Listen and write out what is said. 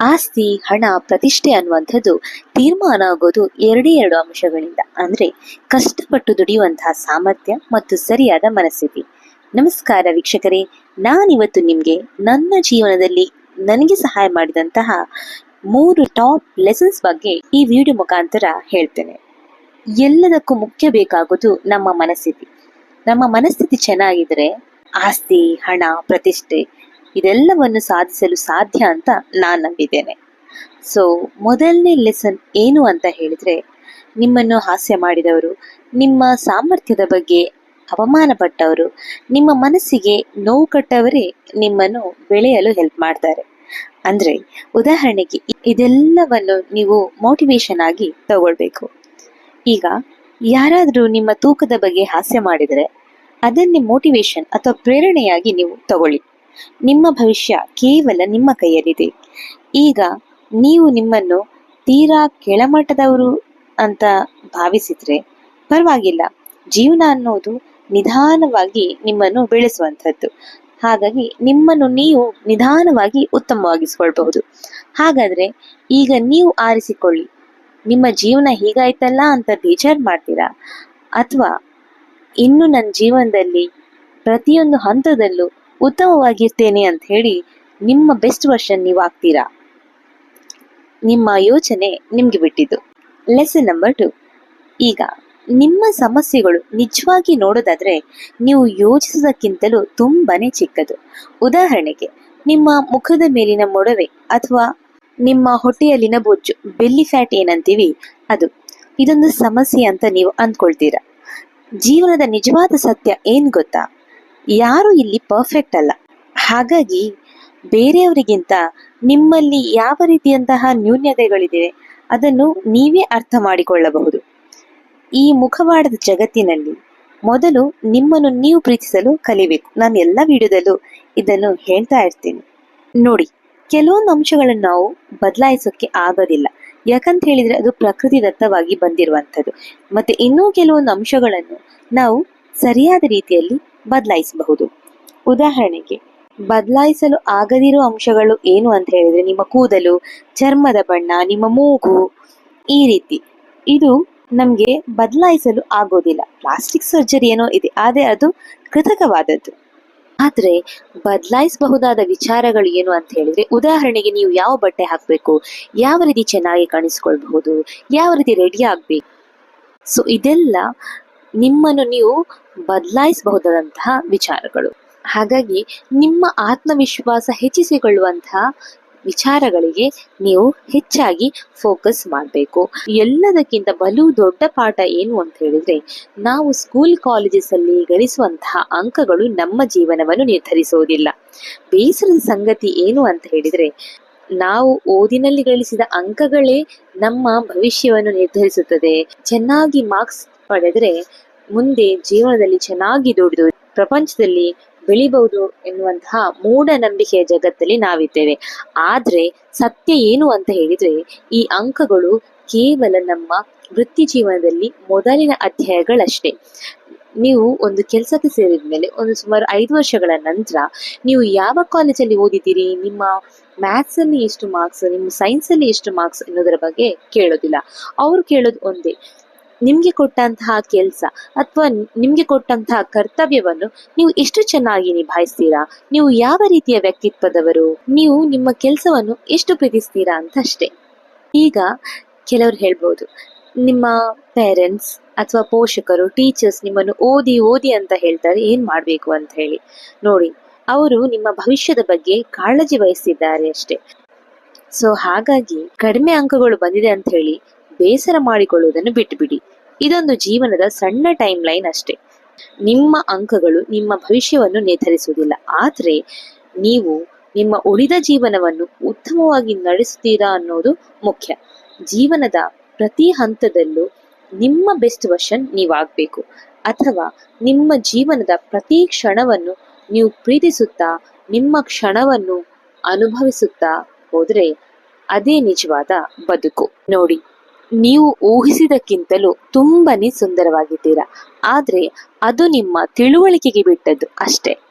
ಆಸ್ತಿ, ಹಣ, ಪ್ರತಿಷ್ಠೆ ಅನ್ನುವಂಥದ್ದು ತೀರ್ಮಾನ ಆಗೋದು ಎರಡೇ ಎರಡು ಅಂಶಗಳಿಂದ. ಅಂದ್ರೆ ಕಷ್ಟಪಟ್ಟು ದುಡಿಯುವಂತಹ ಸಾಮರ್ಥ್ಯ ಮತ್ತು ಸರಿಯಾದ ಮನಸ್ಥಿತಿ. ನಮಸ್ಕಾರ ವೀಕ್ಷಕರೇ, ನಾನಿವತ್ತು ನಿಮಗೆ ನನ್ನ ಜೀವನದಲ್ಲಿ ನನಗೆ ಸಹಾಯ ಮಾಡಿದಂತಹ ಮೂರು ಟಾಪ್ ಲೆಸನ್ಸ್ ಬಗ್ಗೆ ಈ ವಿಡಿಯೋ ಮುಖಾಂತರ ಹೇಳ್ತೇನೆ. ಎಲ್ಲದಕ್ಕೂ ಮುಖ್ಯ ಬೇಕಾಗೋದು ನಮ್ಮ ಮನಸ್ಥಿತಿ. ನಮ್ಮ ಮನಸ್ಥಿತಿ ಚೆನ್ನಾಗಿದ್ರೆ ಆಸ್ತಿ, ಹಣ, ಪ್ರತಿಷ್ಠೆ ಇದೆಲ್ಲವನ್ನು ಸಾಧಿಸಲು ಸಾಧ್ಯ ಅಂತ ನಾನು ನಂಬಿದ್ದೇನೆ. ಸೊ ಮೊದಲನೇ ಲೆಸನ್ ಏನು ಅಂತ ಹೇಳಿದ್ರೆ, ನಿಮ್ಮನ್ನು ಹಾಸ್ಯ ಮಾಡಿದವರು, ನಿಮ್ಮ ಸಾಮರ್ಥ್ಯದ ಬಗ್ಗೆ ಅವಮಾನ ಪಟ್ಟವರು ನಿಮ್ಮ ಮನಸ್ಸಿಗೆ ನೋವು ಕಟ್ಟವರೇ ನಿಮ್ಮನ್ನು ಬೆಳೆಯಲು ಹೆಲ್ಪ್ ಮಾಡ್ತಾರೆ. ಅಂದ್ರೆ, ಉದಾಹರಣೆಗೆ ಇದೆಲ್ಲವನ್ನು ನೀವು ಮೋಟಿವೇಶನ್ ಆಗಿ ತಗೊಳ್ಬೇಕು. ಈಗ, ಯಾರಾದರೂ ನಿಮ್ಮ ತೂಕದ ಬಗ್ಗೆ ಹಾಸ್ಯ ಮಾಡಿದರೆ, ಅದನ್ನೇ ಮೋಟಿವೇಶನ್ ಅಥವಾ ಪ್ರೇರಣೆಯಾಗಿ ನೀವು ತಗೊಳ್ಳಿ. ನಿಮ್ಮ ಭವಿಷ್ಯ ಕೇವಲ ನಿಮ್ಮ ಕೈಯಲ್ಲಿದೆ. ಈಗ ನೀವು ನಿಮ್ಮನ್ನು ತೀರಾ ಕೆಳಮಟ್ಟದವರು ಅಂತ ಭಾವಿಸಿದ್ರೆ ಪರವಾಗಿಲ್ಲ. ಜೀವನ ಅನ್ನೋದು ನಿಧಾನವಾಗಿ ನಿಮ್ಮನ್ನು ಬೆಳೆಸುವಂಥದ್ದು. ಹಾಗಾಗಿ ನಿಮ್ಮನ್ನು ನೀವು ನಿಧಾನವಾಗಿ ಉತ್ತಮವಾಗಿಸಿಕೊಳ್ಬಹುದು. ಹಾಗಾದ್ರೆ ಈಗ ನೀವು ಆರಿಸಿಕೊಳ್ಳಿ. ನಿಮ್ಮ ಜೀವನ ಹೀಗಾಯ್ತಲ್ಲ ಅಂತ ಬೇಜಾರು ಮಾಡ್ತೀರಾ? ಅಥವಾ ಇನ್ನು ನನ್ನ ಜೀವನದಲ್ಲಿ ಪ್ರತಿಯೊಂದು ಹಂತದಲ್ಲೂ ಉತ್ತಮವಾಗಿರ್ತೇನೆ ಅಂತ ಹೇಳಿ ನಿಮ್ಮ ಬೆಸ್ಟ್ ವರ್ಷನ್ ನೀವು ಆಗ್ತೀರಾ ನಿಮ್ಮ ಯೋಚನೆ ನಿಮ್ಗೆ ಬಿಟ್ಟಿದ್ದು. ಲೆಸನ್ ನಂಬರ್ ಟು ಈಗ ನಿಮ್ಮ ಸಮಸ್ಯೆಗಳು ನಿಜವಾಗಿ ನೋಡೋದಾದ್ರೆ ನೀವು ಯೋಚಿಸೋದಕ್ಕಿಂತಲೂ ತುಂಬಾನೇ ಚಿಕ್ಕದು. ಉದಾಹರಣೆಗೆ ನಿಮ್ಮ ಮುಖದ ಮೇಲಿನ ಮೊಡವೆ ಅಥವಾ ನಿಮ್ಮ ಹೊಟ್ಟೆಯಲ್ಲಿನ ಬೊಜ್ಜು ಬೆಲ್ಲಿ ಫ್ಯಾಟ್ ಏನಂತೀವಿ ಅದು. ಇದೊಂದು ಸಮಸ್ಯೆ ಅಂತ ನೀವು ಅಂದ್ಕೊಳ್ತೀರಾ. ಜೀವನದ ನಿಜವಾದ ಸತ್ಯ ಏನ್ ಗೊತ್ತಾ? ಯಾರು ಇಲ್ಲಿ ಪರ್ಫೆಕ್ಟ್ ಅಲ್ಲ. ಹಾಗಾಗಿ ಬೇರೆಯವರಿಗಿಂತ ನಿಮ್ಮಲ್ಲಿ ಯಾವ ರೀತಿಯಂತಹ ನ್ಯೂನ್ಯತೆಗಳಿದೆ ಅದನ್ನು ನೀವೇ ಅರ್ಥ ಮಾಡಿಕೊಳ್ಳಬಹುದು. ಈ ಮುಖವಾಡದ ಜಗತ್ತಿನಲ್ಲಿ ಮೊದಲು ನಿಮ್ಮನ್ನು ನೀವು ಪ್ರೀತಿಸಲು ಕಲಿಬೇಕು. ನಾನು ಎಲ್ಲ ವಿಡಿಯೋದಲ್ಲೂ ಇದನ್ನು ಹೇಳ್ತಾ ಇರ್ತೀನಿ. ನೋಡಿ, ಕೆಲವೊಂದು ಅಂಶಗಳನ್ನು ನಾವು ಬದಲಾಯಿಸೋಕ್ಕೆ ಆಗೋದಿಲ್ಲ. ಯಾಕಂತ ಹೇಳಿದ್ರೆ ಅದು ಪ್ರಕೃತಿ ದತ್ತವಾಗಿ ಬಂದಿರುವಂಥದ್ದು. ಮತ್ತೆ ಇನ್ನೂ ಕೆಲವೊಂದು ಅಂಶಗಳನ್ನು ನಾವು ಸರಿಯಾದ ರೀತಿಯಲ್ಲಿ ಬದಲಾಯಿಸಬಹುದು. ಉದಾಹರಣೆಗೆ, ಬದಲಾಯಿಸಲು ಆಗದಿರೋ ಅಂಶಗಳು ಏನು ಅಂತ ಹೇಳಿದ್ರೆ, ನಿಮ್ಮ ಕೂದಲು, ಚರ್ಮದ ಬಣ್ಣ, ನಿಮ್ಮ ಮೂಗು, ಈ ರೀತಿ. ಇದು ನಮಗೆ ಬದಲಾಯಿಸಲು ಆಗೋದಿಲ್ಲ. ಪ್ಲಾಸ್ಟಿಕ್ ಸರ್ಜರಿ ಏನೋ ಇದೆ, ಆದರೆ ಅದು ಕೃತಕವಾದದ್ದು. ಆದ್ರೆ, ಬದಲಾಯಿಸಬಹುದಾದ ವಿಚಾರಗಳು ಏನು ಅಂತ ಹೇಳಿದ್ರೆ, ಉದಾಹರಣೆಗೆ ನೀವು ಯಾವ ಬಟ್ಟೆ ಹಾಕಬೇಕು, ಯಾವ ರೀತಿ ಚೆನ್ನಾಗಿ ಕಾಣಿಸ್ಕೊಳ್ಬಹುದು, ಯಾವ ರೀತಿ ರೆಡಿ ಆಗ್ಬೇಕು. ಸೊ, ಇದೆಲ್ಲ ನಿಮ್ಮನ್ನು ನೀವು ಬದಲಾಯಿಸಬಹುದಾದಂತಹ ವಿಚಾರಗಳು. ಹಾಗಾಗಿ ನಿಮ್ಮ ಆತ್ಮವಿಶ್ವಾಸ ಹೆಚ್ಚಿಸಿಕೊಳ್ಳುವಂತಹ ವಿಚಾರಗಳಿಗೆ ನೀವು ಹೆಚ್ಚಾಗಿ ಫೋಕಸ್ ಮಾಡಬೇಕು. ಎಲ್ಲದಕ್ಕಿಂತ ಬಲು ದೊಡ್ಡ ಪಾಠ ಏನು ಅಂತ ಹೇಳಿದ್ರೆ, ನಾವು ಸ್ಕೂಲ್ ಕಾಲೇಜಸ್ ಅಲ್ಲಿ ಗಳಿಸುವಂತಹ ಅಂಕಗಳು ನಮ್ಮ ಜೀವನವನ್ನು ನಿರ್ಧರಿಸುವುದಿಲ್ಲ. ಬೇಸರದ ಸಂಗತಿ ಏನು ಅಂತ ಹೇಳಿದ್ರೆ, ನಾವು ಓದಿನಲ್ಲಿ ಗಳಿಸಿದ ಅಂಕಗಳೇ ನಮ್ಮ ಭವಿಷ್ಯವನ್ನು ನಿರ್ಧರಿಸುತ್ತದೆ. ಚೆನ್ನಾಗಿ ಮಾರ್ಕ್ಸ್ ಪಡೆದ್ರೆ ಮುಂದೆ ಜೀವನದಲ್ಲಿ ಚೆನ್ನಾಗಿ ದುಡಿದು ಪ್ರಪಂಚದಲ್ಲಿ ಬೆಳಿಬಹುದು ಎನ್ನುವಂತಹ ಮೂಢನಂಬಿಕೆಯ ಜಗತ್ತಲ್ಲಿ ನಾವಿದ್ದೇವೆ. ಆದ್ರೆ ಸತ್ಯ ಏನು ಅಂತ ಹೇಳಿದ್ರೆ ಈ ಅಂಕಗಳು ಕೇವಲ ನಮ್ಮ ವೃತ್ತಿ ಜೀವನದಲ್ಲಿ ಮೊದಲಿನ ಅಧ್ಯಾಯಗಳಷ್ಟೇ. ನೀವು ಒಂದು ಕೆಲಸಕ್ಕೆ ಸೇರಿದ ಮೇಲೆ ಒಂದು ಸುಮಾರು ಐದು ವರ್ಷಗಳ ನಂತರ ನೀವು ಯಾವ ಕಾಲೇಜಲ್ಲಿ ಓದಿದ್ದೀರಿ? ನಿಮ್ಮ ಮ್ಯಾಥ್ಸ್ ಅಲ್ಲಿ ಎಷ್ಟು ಮಾರ್ಕ್ಸ್ ನಿಮ್ಮ ಸೈನ್ಸ್ ಅಲ್ಲಿ ಎಷ್ಟು ಮಾರ್ಕ್ಸ್ ಅನ್ನೋದರ ಬಗ್ಗೆ ಕೇಳೋದಿಲ್ಲ. ಅವ್ರು ಕೇಳೋದು ಒಂದೇ. ನಿಮ್ಗೆ ಕೊಟ್ಟಂತಹ ಕೆಲಸ ಅಥವಾ ನಿಮ್ಗೆ ಕೊಟ್ಟಂತಹ ಕರ್ತವ್ಯವನ್ನು ನೀವು ಎಷ್ಟು ಚೆನ್ನಾಗಿ ನಿಭಾಯಿಸ್ತೀರಾ? ನೀವು ಯಾವ ರೀತಿಯ ವ್ಯಕ್ತಿತ್ವದವರು? ನೀವು ನಿಮ್ಮ ಕೆಲಸವನ್ನು ಎಷ್ಟು ಪ್ರೀತಿಸ್ತೀರಾ ಅಂತ ಅಷ್ಟೇ ಈಗ ಕೆಲವರು ಹೇಳ್ಬೋದು, ನಿಮ್ಮ ಪೇರೆಂಟ್ಸ್ ಅಥವಾ ಪೋಷಕರು ಟೀಚರ್ಸ್ ನಿಮ್ಮನ್ನು ಓದಿ ಓದಿ ಅಂತ ಹೇಳ್ತಾರೆ, ಏನು ಮಾಡಬೇಕು ಅಂತ ಹೇಳಿ. ನೋಡಿ, ಅವರು ನಿಮ್ಮ ಭವಿಷ್ಯದ ಬಗ್ಗೆ ಕಾಳಜಿ ವಹಿಸಿದ್ದಾರೆ ಅಷ್ಟೇ. ಸೊ ಹಾಗಾಗಿ ಕಡಿಮೆ ಅಂಕಗಳು ಬಂದಿದೆ ಅಂತ ಹೇಳಿ ಬೇಸರ ಮಾಡಿಕೊಳ್ಳುವುದನ್ನು ಬಿಟ್ಟುಬಿಡಿ. ಇದೊಂದು ಜೀವನದ ಸಣ್ಣ ಟೈಮ್ ಲೈನ್ ಅಷ್ಟೇ. ನಿಮ್ಮ ಅಂಕಗಳು ನಿಮ್ಮ ಭವಿಷ್ಯವನ್ನು ನಿರ್ಧರಿಸುವುದಿಲ್ಲ. ಆದರೆ ನೀವು ನಿಮ್ಮ ಉಳಿದ ಜೀವನವನ್ನು ಉತ್ತಮವಾಗಿ ನಡೆಸುತ್ತೀರಾ ಅನ್ನೋದು ಮುಖ್ಯ. ಜೀವನದ ಪ್ರತಿ ಹಂತದಲ್ಲೂ ನಿಮ್ಮ ಬೆಸ್ಟ್ ವರ್ಷನ್ ನೀವಾಗಬೇಕು. ಅಥವಾ ನಿಮ್ಮ ಜೀವನದ ಪ್ರತಿ ಕ್ಷಣವನ್ನು ನೀವು ಪ್ರೀತಿಸುತ್ತಾ, ನಿಮ್ಮ ಕ್ಷಣವನ್ನು ಅನುಭವಿಸುತ್ತಾ ಹೋದರೆ ಅದೇ ನಿಜವಾದ ಬದುಕು. ನೋಡಿ. ನೀವು ಊಹಿಸಿದಕ್ಕಿಂತಲೂ ತುಂಬಾನೇ ಸುಂದರವಾಗಿದ್ದೀರಾ. ಆದ್ರೆ ಅದು ನಿಮ್ಮ ತಿಳುವಳಿಕೆಗೆ ಬಿಟ್ಟದ್ದು ಅಷ್ಟೇ.